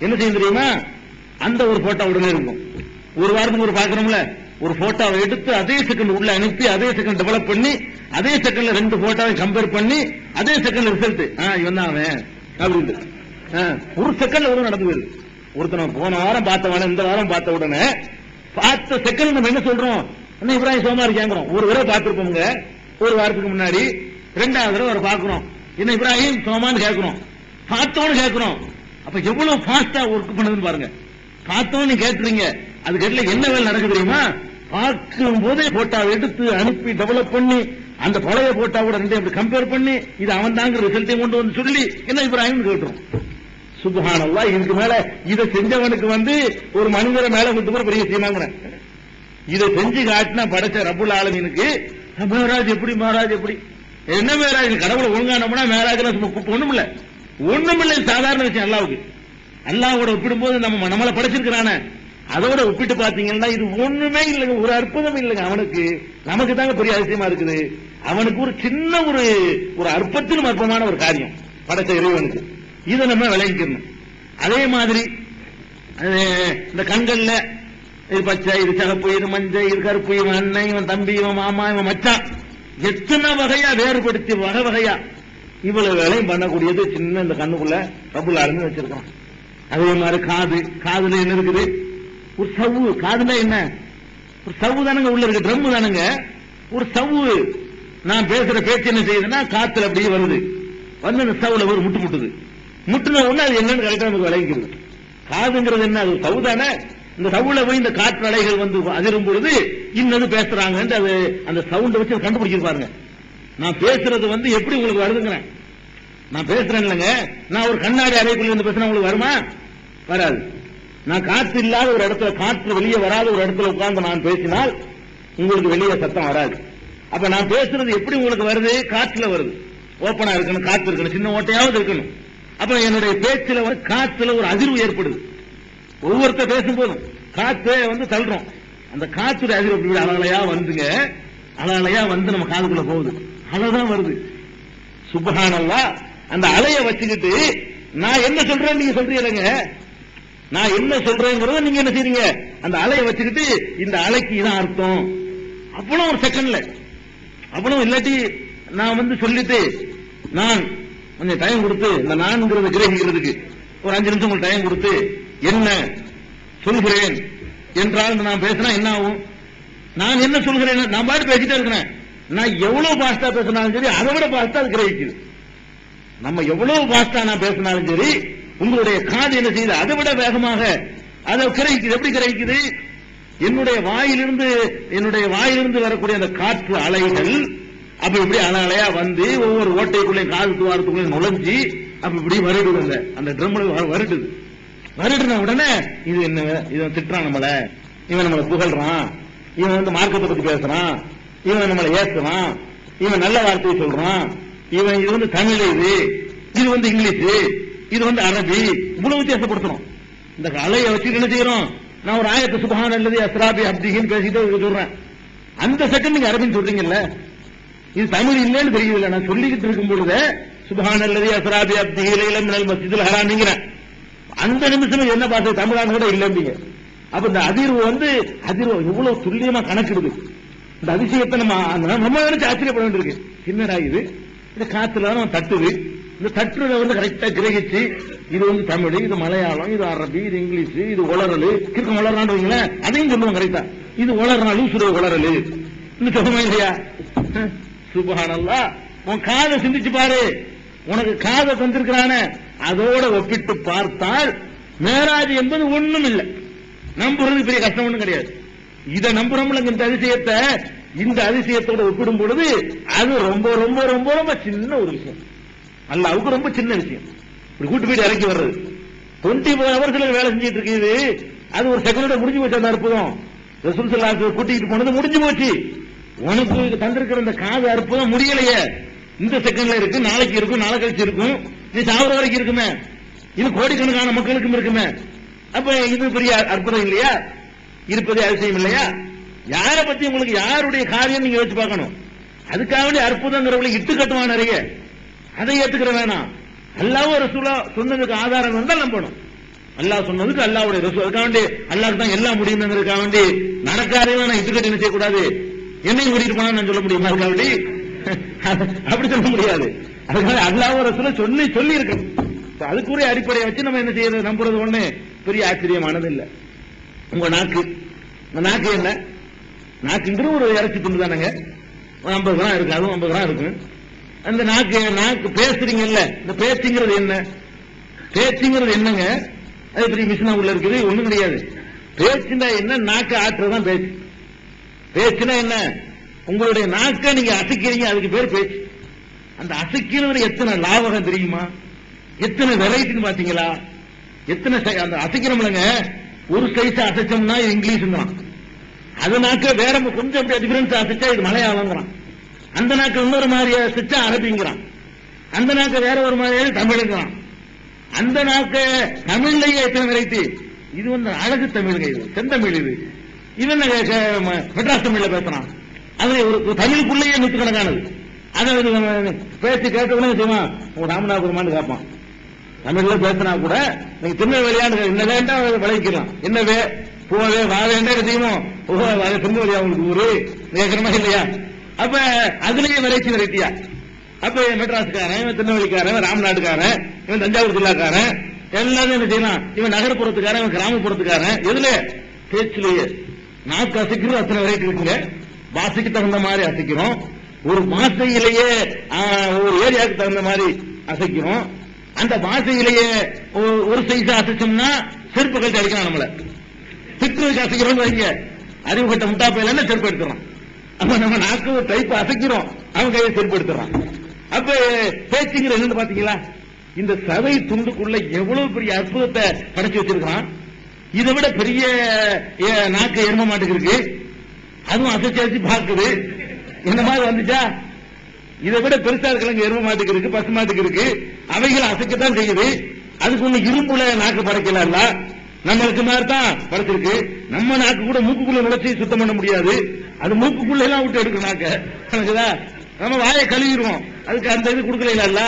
என்ன செய்ய தெரியுமா? அந்த ஒரு போட்டோ உடனே இருக்கும். ஒரு வாரத்துக்கு ஒரு பாக்குறோம்ல ஒரு போட்டோவை எடுத்து அதே செகண்ட் உள்ள அனுப்பி அதே செகண்ட் டெவலப் பண்ணி அதே செகண்ட்ல ரெண்டு போட்டோவை கம்பேர் பண்ணி அதே செகண்ட்ல ரிசல்ட் இவன் தான் அவன். அப்படின்னு. ஆ, ஒரு செகண்ட்ல ஒரு நடந்து போயிருது ஒருத்தனை போன வாரம் பார்த்தவன இந்த வாரம் பார்த்த உடனே பார்த்த செகண்ட் நம்ம என்ன சொல்றோம்? என்ன இப்ராஹிம் சோமா இருக்காங்கிறோம் ஒரு தடவை பார்த்திருப்போங்க ஒரு வாரத்துக்கு முன்னாடி ரெண்டாவது தடவை அவரை பார்க்கிறோம். என்ன இப்ராஹிம் சோமான்னு கேட்கிறோம். பார்த்தோன்னு கேட்கிறோம். அப்ப எவ்வளவு ஃபாஸ்டா ஒர்க் பண்ணுதுன்னு பாருங்க. பார்த்தோன்னு கேட்டுறீங்க. அது கேட்டல என்ன வேலை நடக்கு தெரியுமா? பார்க்கும் போதே போட்டா எடுத்து அனுப்பி டெவலப் பண்ணி அந்த பழைய போட்டாவோட ரெண்டையும் அப்படி கம்பேர் பண்ணி இது அவன் தாங்க ரிசல்ட்டையும் கொண்டு வந்து சொல்லி என்ன இப்ராஹிம் கேட்டுரும் சுபஹானல்லா இதுக்கு மேல இதை செஞ்சவனுக்கு வந்து ஒரு மனிதரை மேல கொண்டு போற பெரிய விஷயமாங்கிறேன் இதை செஞ்சு காட்டினா படைச்ச ரபுல் ஆலமீனுக்கு மேராஜ் எப்படி மேராஜ் எப்படி? என்ன மேராஜ் கடவுளை ஒழுங்கானோம்னா மேராஜ் ஒண்ணும் ஒண்ணும் இல்லை ஒண்ணுமில்லை சாதாரண விஷயம் அல்லாவுக்கு. அல்லாவோட ஒப்பிடும்போது நம்ம நம்மளை படைச்சிருக்கிறானே. அதோட ஒப்பிட்டு பாத்தீங்கன்னா இது ஒண்ணுமே இல்லைங்க. ஒரு அற்புதம் இல்லைங்க. அவனுக்கு நமக்கு தாங்க பெரிய அதிசயமா இருக்குது. அவனுக்கு ஒரு சின்ன ஒரு ஒரு அற்பத்திலும் அற்பமான ஒரு காரியம். படைச்ச இறைவனுக்கு. இதை நம்ம விளங்கிக்கணும். அதே மாதிரி இந்த கண்கள்ல இது பச்சை இது சிகப்பு இது மஞ்சள் இது கருப்பு இவன் அண்ணன் இவன் தம்பி இவன் மாமா இவன் மச்சான். எத்தனை வகையா வேறுபடுத்தி வகை வகையா இவ்வளவு வேலையும் பண்ணக்கூடியது சின்ன இந்த கண்ணுக்குள்ள ரப்புல் ஆளுங்க வச்சிருக்கோம் அதே மாதிரி காது. காதுல என்ன இருக்குது? ஒரு சவ்வு. காதுல என்ன? ஒரு சவ்வு தானுங்க உள்ள இருக்கு. ட்ரம் தானுங்க. ஒரு சவ்வு. நான் பேசுற பேச்சு என்ன செய்யுதுன்னா காத்துல அப்படியே வருது. வந்து அந்த சவுல ஒரு முட்டு முட்டுது. முட்டுன உடனே அது என்னன்னு கரெக்டா நமக்கு விளங்கிக்கிறது. காதுங்கிறது என்ன? அது சவு தானே. இந்த சவுல போய் இந்த காற்று அலைகள் வந்து அதிரும் பொழுது இன்னது பேசுறாங்கன்னு அது அந்த சவுண்டை வச்சு கண்டுபிடிச்சிருப்பாருங்க. நான் பேசுறது வந்து எப்படி உங்களுக்கு வருதுங்கிறேன். நான் பேசுறேன் இல்லைங்க. நான் ஒரு கண்ணாடி அறைக்குள்ள இருந்து பேசுனா உங்களுக்கு வருமா? வராது. நான் காற்று இல்லாத ஒரு இடத்துல காற்று வெளியே வராத ஒரு இடத்துல உட்கார்ந்து நான் பேசினால் உங்களுக்கு வெளியே சத்தம் வராது. அப்ப நான் பேசுறது எப்படி உங்களுக்கு வருது? காற்றுல வருது. ஓப்பனா இருக்கணும் காற்று இருக்கணும் சின்ன ஓட்டையாவது இருக்கணும். அப்ப என்னுடைய பேச்சுல வந்து ஒரு அதிர்வு ஏற்படுது. ஒவ்வொருத்தர் பேசும்போதும் காத்து வந்து தள்ளுறோம். அந்த காற்று அதிர்வு அப்படி அலையா வந்துங்க. அலையா வந்து நம்ம காதுக்குள்ள போகுது. அலைதான் வருது. சுபஹானல்லா அந்த அலைய வச்சுக்கிட்டு நான் என்ன சொல்றேன் நீங்க சொல்றீங்க நான் என்ன சொல்றேங்கிறத நீங்க என்ன செய்றீங்க? அந்த அலைய வச்சுக்கிட்டு இந்த அலைக்கு இதான் அர்த்தம். அப்பனும் ஒரு செகண்ட்ல அப்பனும் இல்லாட்டி நான் வந்து சொல்லிட்டு நான் கொஞ்சம் டைம் கொடுத்து இந்த நான்ங்கிறத கிரகிக்கிறதுக்கு ஒரு அஞ்சு நிமிஷம் உங்களுக்கு டைம் கொடுத்து என்ன சொல்கிறேன்? என்றால் நான் பேசினா என்ன ஆகும்? நான் என்ன சொல்கிறேன்? நான் பாட்டு பேசிட்டே இருக்கிறேன். நான் எவ்வளவு பாஸ்டா பேசினாலும் சரி அதை விட பாஸ்டா அது கிரகிக்குது. நம்ம எவ்வளவு பாஸ்டா நான் பேசினாலும் சரி உங்களுடைய காது என்ன செய்யுது? அதை விட வேகமாக அதை கிரகிக்குது. எப்படி கிரகிக்குது? என்னுடைய வாயிலிருந்து என்னுடைய வாயிலிருந்து வரக்கூடிய அந்த காற்று அலைகள் அப்ப இப்படி அலை அலையா வந்து ஒவ்வொரு ஓட்டைக்குள்ளேயும் காது துவாரத்துக்குள்ளே நுழைஞ்சி அப்ப இப்படி வருடுது அந்த அந்த ட்ரம்ல வருடுது வருடுன உடனே இது என்ன இவன் திட்டுறான் நம்மள. இவன் நம்மளை புகழ்றான். இவன் வந்து மார்க்கத்தை பத்தி பேசுறான். இவன் நம்மளை ஏற்றுவான் இவன் நல்ல வார்த்தையை சொல்றான். இவன் இது வந்து தமிழ் இது. இது வந்து இங்கிலீஷ். இது வந்து அரபி. இவ்வளவு வித்தியாசப்படுத்தணும். இந்த அலையை வச்சு என்ன செய்யறோம்? நான் ஒரு ஆயத்து சுபஹான் அல்லது அஸ்ராபி அப்திகின்னு பேசிட்டு சொல்றேன். அந்த செகண்ட் நீங்க அரபின்னு சொல்றீங்கல்ல? இது தமிழ் இல்லைன்னு தெரியல நான் சொல்லிக்கிட்டு இருக்கும் பொழுது சுபஹான் அல்லது அஸ்ராபி அப்தி இலையில நல் மஸ்ஜிதுல் அந்த நிமிஷம் என்ன பாசை தமிழான கூட இல்லைன்னு அப்ப இந்த அதிர்வு வந்து அதிர்வு இவ்வளவு துல்லியமா கணக்கிடுது. இந்த அதிசயத்தை நம்ம நம்ம நினைச்சு ஆச்சரியப்பட வேண்டியிருக்கு. என்னடா இது? இந்த காத்துல நம்ம தட்டுது. இந்த தட்டுல வந்து கரெக்டா கிரகிச்சு இது வந்து தமிழ் இது மலையாளம் இது அரபி இது இங்கிலீஷ் இது உளறல். கிறுக்கம் உளறான்னு அதையும் சொல்லுவோம் கரெக்டா இது உளறனாலும் லூசுர உளறல். இன்னும் சொல்லுமா இல்லையா? சுபஹானல்லா உன் காதை சிந்திச்சு பாரு. உனக்கு காதை தந்திருக்கிறானே. அதோட ஒப்பிட்டு பார்த்தால் மேராஜ் என்பது ஒண்ணும் இல்லை நம்புறது பெரிய கஷ்டம் ஒண்ணும் கிடையாது. இதை நம்புறோம்ல இந்த அதிசயத்தை. இந்த அதிசயத்தோட ஒப்பிடும் பொழுது அது ரொம்ப ரொம்ப ரொம்ப ரொம்ப சின்ன ஒரு விஷயம். அல்லாவுக்கு ரொம்ப சின்ன விஷயம். இப்படி கூட்டு போயிட்டு இறக்கி வர்றது. டுவெண்ட்டி ஃபோர் ஹவர்ஸ்ல வேலை செஞ்சுட்டு இருக்குது. அது ஒரு செகண்டோட முடிஞ்சு போச்சு அந்த அற்புதம். ரசூல் சல்லாக்கு போனது முடிஞ்சு போச்சு. உனக்கு தந்திருக்கிற இந்த காது அற்புதம் முடியலையே. இந்த செகண்ட்ல இருக்கு நாளைக்கு இருக்கும் நாளை கழிச்சு இருக்கும். நீ சாவர வரைக்கும் இருக்குமே. இது கோடிக்கணக்கான மக்களுக்கும் இருக்குமே. அப்ப இது பெரிய அற்புதம் இல்லையா? இருப்பதே அதிசயம் இல்லையா? யார பத்தி உங்களுக்கு யாருடைய காரியம் நீங்க யோசிச்சு பார்க்கணும்? அதுக்காக வேண்டிய அற்புதங்கிறவங்களை இட்டு கட்டுவான் நிறைய. அதை ஏத்துக்கிற வேணாம். அல்லாவும் ஒரு சூழா சொன்னதுக்கு ஆதாரம் இருந்தால் நம்பணும் அல்லாஹ் சொன்னதுக்கு அல்லாவுடைய ரசூல். அதுக்காக வேண்டி அல்லாஹ் தான் எல்லாம் முடியுங்கிறதுக்காக வேண்டி நடக்காதே நான் இட்டுக்கட்டி என்ன செய்யக்கூடாது. என்னையும் கூட்டிட்டு போனா நான் சொல்ல முடியுமா அதுக்காக வேண்டி? அப்படி சொல்ல முடியாது. அதுக்காக அல்லாஹ் ரசூல சொல்லி சொல்லி இருக்கணும் அதுக்குரிய அடிப்படையை வச்சு நம்ம என்ன செய்யறது? நம்புறது ஒண்ணு. பெரிய ஆச்சரியமானது இல்ல. உங்க நாக்கு. உங்க நாக்கு என்ன? நாக்குங்கிற ஒரு இறைச்சி துண்டு தானேங்க ஐம்பது கிராம் இருக்கு அதுவும் ஐம்பது கிராம் இருக்கு. அந்த நாக்கு நாக்கு பேசுறீங்கல்ல இந்த பேச்சுங்கிறது என்ன? பேச்சுங்கிறது என்னங்க? அது பெரிய மிஷினா உள்ள இருக்குது ஒண்ணும் கிடையாது. பேச்சுனா என்ன? நாக்கு ஆட்டுறதுதான் பேச்சு பேச்சுனா என்ன? உங்களுடைய நாக்கை நீங்க அசைக்கிறீங்க அதுக்கு பேர் பேச்சு அந்த அசைக்கிறது எத்தனை லாபகம் தெரியுமா? எத்தனை வெரைட்டின்னு பாத்தீங்களா? எத்தனை சை- அந்த அசைக்கிறோம்லங்க. ஒரு சைஸ் அசைச்சோம்னா இங்கிலீஷ் தான் அது நாக்க வேற கொஞ்சம் டிஃபரன்ஸ் ஆசிச்சா இது மலையாளங்கிறான் அந்த நாக்க இன்னொரு மாதிரி அசைச்சா அரபிங்கிறான். அந்த நாக்க வேற ஒரு மாதிரி தமிழுங்கிறான். அந்த நாக்க தமிழ்லயே எத்தனை வெரைட்டி? இது வந்து அழகு தமிழுங்க இது செந்தமிழ் இது. இவன் என்ன மெட்ராஸ் தமிழ்ல பேசுறான். அது ஒரு தமிழுக்குள்ளேயே நூற்றுக்கணக்கானது. அதை பேசி பேச்சு கேட்டவுடனே சும்மா உங்க ராமநாதபுரமான்னு கேட்பான் தமிழ்ல பேசினா கூட நீங்க திருநெல்வேலியான்னு என்ன வேண்டாம் விளைவிக்கலாம் என்னவே? போவே வா வேண்டா செய்யுமோ ஓ அது திருநெல்வேலியா உங்களுக்கு ஊரு. கேட்கறமா இல்லையா? அப்ப அதுலயே வெரைட்டி வெரைட்டியா அப்ப இவன் மெட்ராஸ்காரன் இவன் திருநெல்வேலிக்காரன் ராம்நாட்டுக்காரன் இவன் தஞ்சாவூர் ஜில்லாக்காரன் எல்லாரும் என்ன செய்யலாம்? இவன் நகரப்புறத்துக்காரன் இவன் கிராமப்புறத்துக்காரன் எதுல? பேச்சிலேயே. நாக்கு அசைக்கிறது அத்தனை வெரைட்டி இருக்குங்க. வாசிக்கு தகுந்த மாதிரி அசைக்கிறோம். ஒரு வாசையிலேயே ஒரு ஏரியாவுக்கு தகுந்த மாதிரி அசைக்கிறோம். அந்த பாஷையிலேயே ஒரு- ஒரு சைஸ் அசைச்சோம்னா செருப்பு கழிச்சு அடிக்கலாம் நம்மளை. திட்டுறதுக்கு அசைக்கிறோம்னு வைங்க. அறிவு முட்டாப்பையில முட்டா செருப்பு எடுத்துறான் அப்ப நம்ம நாக்கு ஒரு டைப் அசைக்கிறோம். அவன் கையை செருப்பு எடுத்துறான் அப்ப பேச்சுங்கிற என்னன்னு பாத்தீங்களா? இந்த சதை துண்டுக்குள்ள எவ்வளவு பெரிய அற்புதத்தை படைச்சு வச்சிருக்கான் இதை விட பெரிய நாக்கு எரும மாட்டுக்கு இருக்கு. அதுவும் அசைச்சு அசைச்சு பார்க்குது. இந்த மாதிரி வந்துச்சா? இதை விட பெருசா இருக்கிறவங்க எரும மாட்டுக்கு இருக்கு பசு மாட்டுக்கு இருக்கு. அவைகள் அசைக்கத்தான் செய்யுது. அதுக்கு ஒண்ணு இரும்புல நாக்கு படைக்கல நம்மளுக்கு மாதிரி தான் படைச்சிருக்கு நம்ம நாக்கு கூட மூக்குக்குள்ள நுழைச்சி சுத்தம் பண்ண முடியாது. அது மூக்குக்குள்ள எல்லாம் விட்டு எடுக்கும் நாக்க. எனக்குதா நம்ம வாயை கழுவிடுவோம். அதுக்கு அந்த இது கொடுக்கல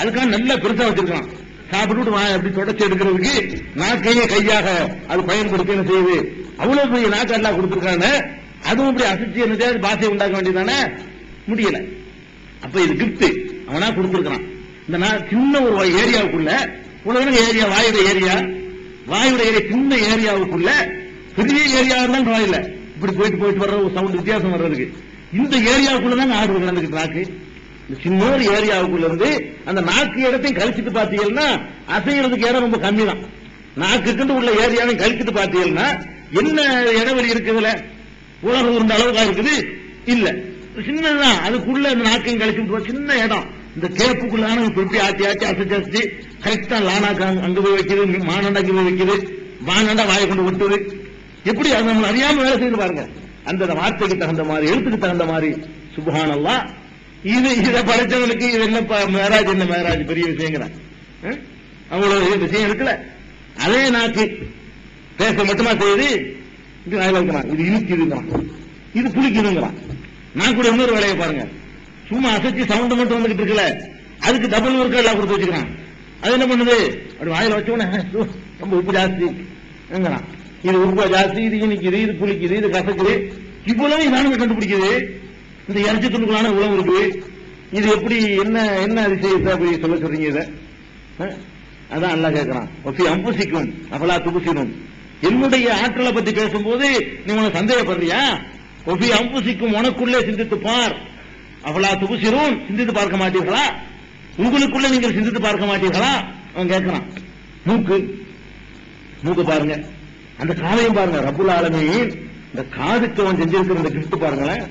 அதுக்காக நல்லா பெருசா வச்சிருக்கலாம் சாப்பிட்டு வாயை அப்படி தொடச்சி எடுக்கிறதுக்கு நாக்கையே கையாக அது பயன்படுத்தி என்ன செய்யுது? அவ்வளவு பெரிய நாக்கு எல்லாம் கொடுத்துருக்காங்க. அதுவும் இப்படி அசிச்சு என்ன பாசை உண்டாக்க வேண்டியதானே? முடியல. அப்ப இது கிஃப்ட் அவனா கொடுத்துருக்கான் இந்த நான் சின்ன ஒரு ஏரியாவுக்குள்ள உலக ஏரியா வாயுட ஏரியா வாயுடைய சின்ன ஏரியாவுக்குள்ள பெரிய ஏரியா இருந்தாலும் வாயில இப்படி போயிட்டு போயிட்டு வர்ற ஒரு சவுண்ட் வித்தியாசம் வர்றதுக்கு. இந்த ஏரியாவுக்குள்ள தான் ஆடு நடந்துக்கிட்டு நாக்கு இந்த சின்ன ஒரு ஏரியாவுக்குள்ள இருந்து அந்த நாக்கு இடத்தையும் கழிச்சிட்டு பாத்தீங்கன்னா அசைகிறதுக்கு இடம் ரொம்ப கம்மி தான் நாக்குக்கு உள்ள ஏரியாவையும் கழிச்சிட்டு பாத்தீங்கன்னா என்ன இடவெளி இருக்குதுல உலகம் இருந்த அளவுக்கா இருக்குது? இல்ல. சின்னதுதான். அதுக்குள்ள அந்த நாக்கையும் கழிச்சு சின்ன இடம். இந்த கேப்புக்குள்ளான இப்ப எப்படி ஆட்டி ஆட்டி அசைச்சு அசைச்சு கரெக்டா லானாக்கு அங்க- அங்க போய் வைக்கிறது மானண்டா அங்க போய் வைக்குது மானண்டா வாயை கொண்டு விட்டுது எப்படி அது நம்ம அறியாம வேலை செய்து பாருங்க. அந்த வார்த்தைக்கு தகுந்த மாதிரி எழுத்துக்கு தகுந்த மாதிரி சுபஹானல்லா. இது இதை படைச்சவனுக்கு இது என்ன மேராஜ் என்ன மேராஜ் பெரிய விஷயங்கிறான் அவ்வளவு விஷயம் இருக்குல்ல. அதே நாக்கு பேச மட்டுமா செய்யுது இது வாயில வைக்கிறான் இது இனிக்குதுங்கிறான் இது புளிக்குதுங்கிறான் நான் கூட இன்னொரு வேலையை பாருங்க. சும்மா அசைச்சு சவுண்ட் மட்டும் வந்துகிட்டு இருக்கல. அதுக்கு டபுள் ஒர்க் எல்லாம் கொடுத்து வச்சுக்கிறான். அது என்ன பண்ணுது? அப்படி வாயில வச்சோன்னே ரொம்ப உப்பு ஜாஸ்தி. இது உப்பு ஜாஸ்தி இது இனிக்குது இது புளிக்குது இது கசக்குது. இவ்வளவு இதானுமே கண்டுபிடிக்குது. இந்த இறைச்சி துண்டுகளான உணவு இருக்கு. இது எப்படி என்ன என்ன அதிசயத்தை அப்படி சொல்ல சொல்றீங்க இதை? அஹ்? அதான் அல்லாஹ் கேட்கிறான் ஒஃபி அம்புசிக்கும் அவளா துபுசிடும் என்னுடைய ஆற்றலை பத்தி பேசும்போது நீ உனக்கு சந்தேகப்படுறியா? அம்பு அம்புசிக்கும் உனக்குள்ளே சிந்தித்து பார். அவளா துபுசிரும் சிந்தித்து பார்க்க மாட்டீர்களா? உங்களுக்குள்ள நீங்கள் சிந்தித்து பார்க்க மாட்டீர்களா? அவன் கேட்கிறான். மூக்கு. மூக்கு பாருங்க. அந்த காதையும் பாருங்க. ரபுல் ஆலமையும் இந்த காதுக்கு அவன் செஞ்சிருக்கிற இந்த கிஃப்ட் பாருங்களேன்.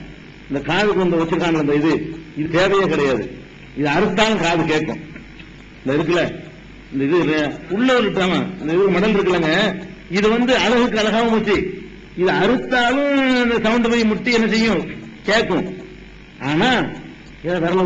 இந்த காதுக்கு வந்து வச்சிருக்காங்க அந்த இது. இது தேவையே கிடையாது. இது அறுத்தாலும் காது கேட்கும். இந்த இருக்குல்ல? இந்த இது உள்ள விட்டாம இந்த இது மடல் இருக்குல்லங்க. இது வந்து அழகுக்கு அழகாவும் வச்சு இது அறுத்தாலும் இந்த சவுண்ட் போய் முட்டி என்ன செய்யும்? கேட்கும். ஆனா இதை விரல